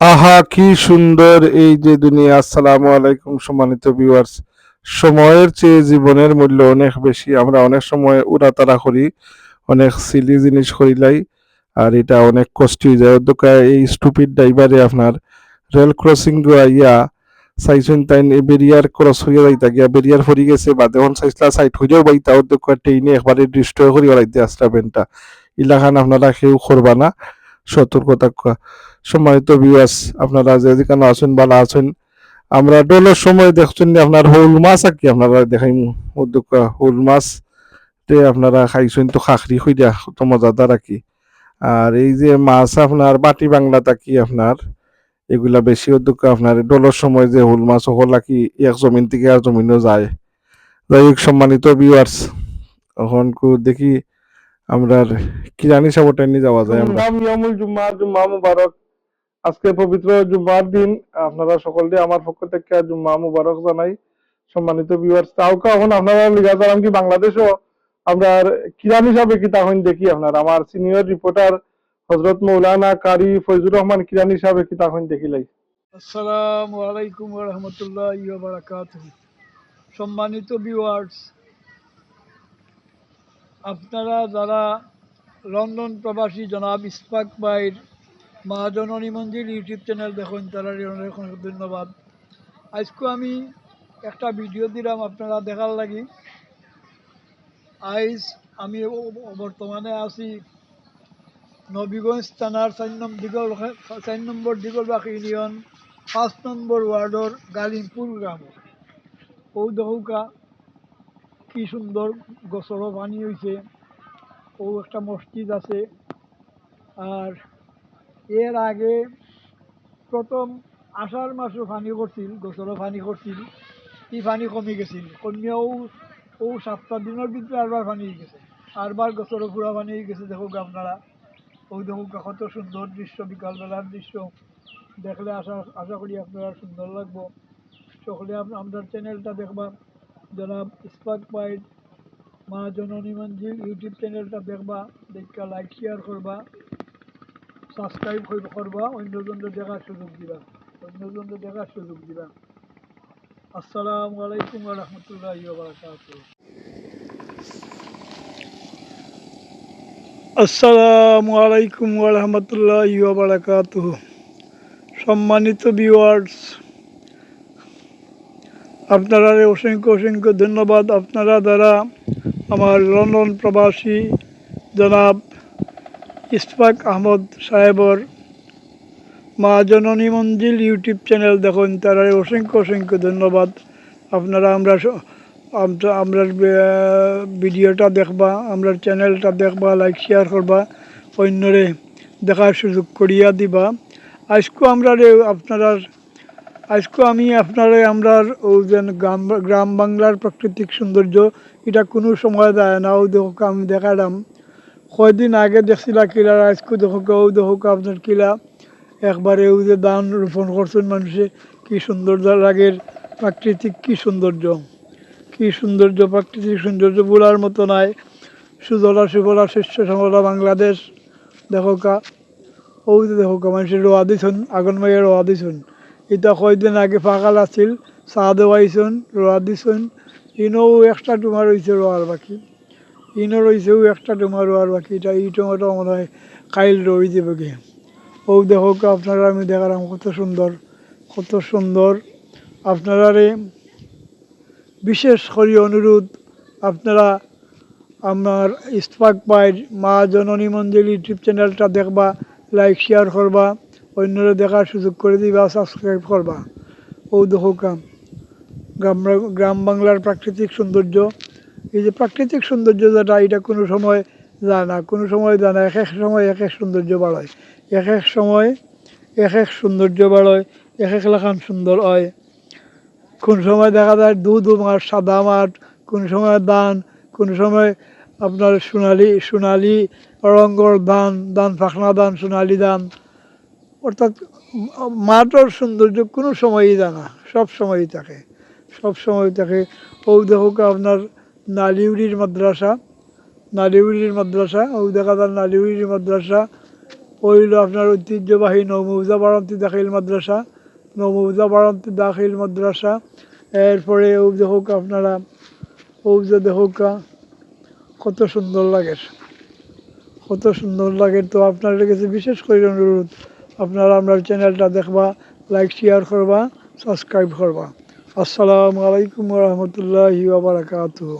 আহা, কি সুন্দর এই যে দুনিয়া। আসসালামু আলাইকুম সম্মানিত ভিউয়ার্স সময়ের চেয়ে জীবনের মূল্য অনেক বেশি। আমরা অনেক সময় উড়াতাড়া করি, অনেক সিলি জিনিস করিলাই আর এটা অনেক কষ্ট। হয়ে যায় অধ্যক্ষ এই স্টুপিড ড্রাইভারে আপনার রেল ক্রসিং আইয়া চাইছেন তাই বেরিয়ার ক্রস হইয়া যাইতা গিয়া, বেরিয়ার ফরি গেছে বা দেখুন চাইছিলা সাইড হইয়াও বাইতা অধ্যক্ষ ট্রেনে একবারে ডিস্ট্রয় করি ওরাইতে আস্তা বেনটা ইলাখান আপনারা কেউ করবা না। সতর্কতা সম্মানিত ভিউয়ার্স আপনারা যে যেখানে আছেন ভালো আছেন, আমরা ডোলের সময় দেখছেন আপনার হৌল মাছ আর কি, আপনারা দেখাইমু। উদ্যোগ হৌল মাছ তে আপনারা খাইছেন তো খাখরি খুঁজা কত মজাদার আর কি। আর এই যে মাছ আপনার বাটি বাংলা কি আপনার, এগুলা বেশি উদ্যোগ আপনার ডোলের সময় যে হুল মাছ হল আর কি এক জমিন থেকে আর জমিনও যায়। যাই হোক, সম্মানিত ভিউয়ার্স এখন দেখি আমরা কিরানি সাবটাই নিয়ে যাওয়া যায় আমরা। ইয়ামুল জুম্মা জুম্মা মুবারক। আজকে পবিত্র জুম্মার দিন আপনারা সকলকে আমার পক্ষ থেকে জুম্মা মুবারক জানাই। সম্মানিত ভিউয়ার্স তাও এখন আপনারা লিগা জানাম কি বাংলাদেশও? আমরা কিরাম হিসাবে কি তখন দেখি আপনার। আমার সিনিয়র রিপোর্টার হজরত মৌলানা কারি ফৈজুর রহমান কিরান হিসাবে কি তখন দেখিলাই আসসালামু আলাইকুম রহমতুল্লাহ বারাকাত সম্মানিত ভিউয়ার্স আপনারা যারা লন্ডন প্রবাসী জনাব ইসফাক ভাইয়ের মা জননী মন্দির ইউটিউব চ্যানেল দেখুন, তারা ধন্যবাদ। আজকে আমি একটা ভিডিও দিলাম আপনারা দেখার লাগি। আইজ আমি বর্তমানে আছি নবীগঞ্জ থানার চার নম্বর দিগল চার নম্বর দিগলবাগ ইউনিয়ন, পাঁচ নম্বর ওয়ার্ডর গালিমপুর গ্রাম। ও দহৌকা কি সুন্দর গছরও পানি হয়েছে ও একটা মসজিদ আছে। আর এর আগে প্রথম আষাঢ় মাসও পানি করছিল গছরও পানি করছিল ই পানি কমে গেছিল। কমিয়াও ও সাতটা দিনের ভিতরে আরবার পানি হয়ে গেছে। আরবার গছরও পুরা পানি হয়ে গেছে দেখো আপনারা। ওই দেখো কত সুন্দর দৃশ্য বিকালবেলার দৃশ্য। দেখলে আশা আশা করি আপনারা সুন্দর লাগবো। সকলে আপনার চ্যানেলটা দেখবা। ইস্পাক পাইড মা জননী মঞ্জিল ইউটিউব চ্যানেলটা দেখবা দেখা লাইক শেয়ার করবা সাবস্ক্রাইব করবা অন্যজনকে দেখার সুযোগ দিবা অন্যজনকে দেখার সুযোগ দিবা। আসসালামু আলাইকুম রহমতুল্লাহ বারকাতুহ। আসসালামু আলাইকুম রহমতুল্লাহ বারাকাতুহ। সম্মানিত ভিউয়ার্স আপনারা অসংখ্য অসংখ্য ধন্যবাদ। আপনারা দ্বারা আমার লন্ডন প্রবাসী জনাব ইসফাক আহমদ সাহেবর মা জননী মঞ্জিল ইউটিউব চ্যানেল দেখুন তারা অসংখ্য অসংখ্য ধন্যবাদ। আপনারা আমরা আমরা ভিডিওটা দেখবা, আমরা চ্যানেলটা দেখবা লাইক শেয়ার করবা, অন্যরে দেখার সুযোগ করিয়া দিবা। আজকে আমরা আপনারা আজকে আমি আপনারা আমরা ও যেন গ্রাম গ্রাম বাংলার প্রাকৃতিক সৌন্দর্য, এটা কোনো সময় দেয় না। ও দেখো আমি দেখালাম কয়দিন আগে দেখছিলা কিলা, আজকে দেখো ও দেখো আপনার কিলা। একবারে ও যে দান রোপণ করছেন মানুষে, কি সুন্দর লাগের, প্রাকৃতিক কি সৌন্দর্য। কি সৌন্দর্য, প্রাকৃতিক সৌন্দর্য বলার মতো নাই। সুজলা সুফলা শস্য শ্যামলা বাংলাদেশ। দেখো কা, ও দেখো কা মানুষের রোয়া দিছুন, আগুন মাইয়া রোয়া দিছুন। এটা কয়দিন আগে ফাঁকাল আছিল চাহ দেওয়াইছুন রোয়া দিছুন ইনও একটা তোমার রয়েছে রোয়ার বাকি। ইনও রয়েছেও একটা তোমার রোয়ার বাকি। এটা ই টমেটো মনে হয়, কাইল রই দেবে গে ও দেখো কা আপনারা আমি দেখালাম কত সুন্দর কত সুন্দর আপনারা রে বিশেষ করে অনুরোধ আপনারা আমার ইস্তফাক পাইর মা জননী মন্দির ইউটিউব চ্যানেলটা দেখবা, লাইক শেয়ার করবা অন্যরা দেখার সুযোগ করে দিবা সাবস্ক্রাইব করবা। ও দেখো কাম গ্রাম গ্রাম বাংলার প্রাকৃতিক সৌন্দর্য। এই যে প্রাকৃতিক সৌন্দর্য যেটা, এটা কোনো সময় যায় না। কোনো সময় যায় না। এক এক সময় এক এক সৌন্দর্য বাড়ায়। এক এক সময় এক এক সৌন্দর্য বাড়ায়। এক এক লাখান সুন্দর হয়। কোন সময় দেখা যায় দুধ মাঠ সাদা মাঠ কোন সময় দান কোন সময় আপনার সোনালি সোনালি রঙ্গর দান দান ফাঁকনা ধান, সোনালি ধান। অর্থাৎ ম- মাঠের সৌন্দর্য কোনো সময়ই জানা সব সময়ই থাকে। সব সময় থাকে। ও দেখো কা আপনার নালিউরির মাদ্রাসা নালিউরির মাদ্রাসা ও দেখা যায় নালিউরির মাদ্রাসা ওইল আপনার ঐতিহ্যবাহী নৌমৌজা বারান্তি দাখিল মাদ্রাসা, নৌমৌজা বারান্তি দাখিল মাদ্রাসা। এরপরে ও দেখুক আপনারা ও যে দেখুক কত সুন্দর লাগে। কত সুন্দর লাগে। তো আপনাদের কাছে বিশেষ করে অনুরোধ আপনারা আপনার চ্যানেলটা দেখবা লাইক শেয়ার করবা সাবস্ক্রাইব করবা। আসসালামু আলাইকুম রহমতুল্লাহি বারাকাতুহ।